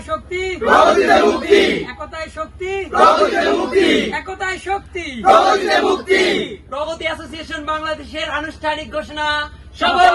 একতায় শক্তি। প্রগতিতে মুক্তি। একতায় শক্তি। মুক্তি। একতায় শক্তি। মুক্তি। প্রগতি অ্যাসোসিয়েশন বাংলাদেশের আনুষ্ঠানিক ঘোষণা। সফল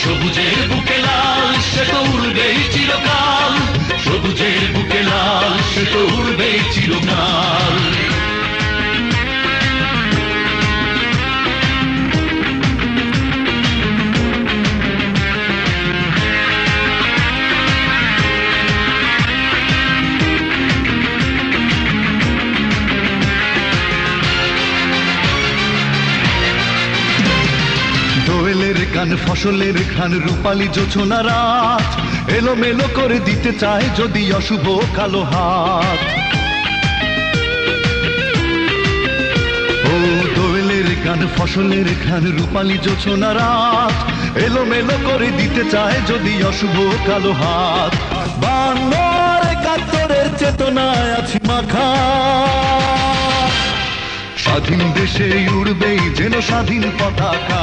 সবুজের বুকে লাল গান ফসলের ঘ্রাণ রূপালী জোছনা রাত। এলোমেলো করে দিতে চায় যদি অশুভ কালো হাত। ও দোয়েলের গান ফসলের খান রূপালী জোছনা রাত। এলোমেলো করে দিতে চায় যদি অশুভ কালো হাত। বাংলার একাত্তরের চেতনায় আছি মাখা। স্বাধীন দেশে উড়বেই যেন স্বাধীন পতাকা।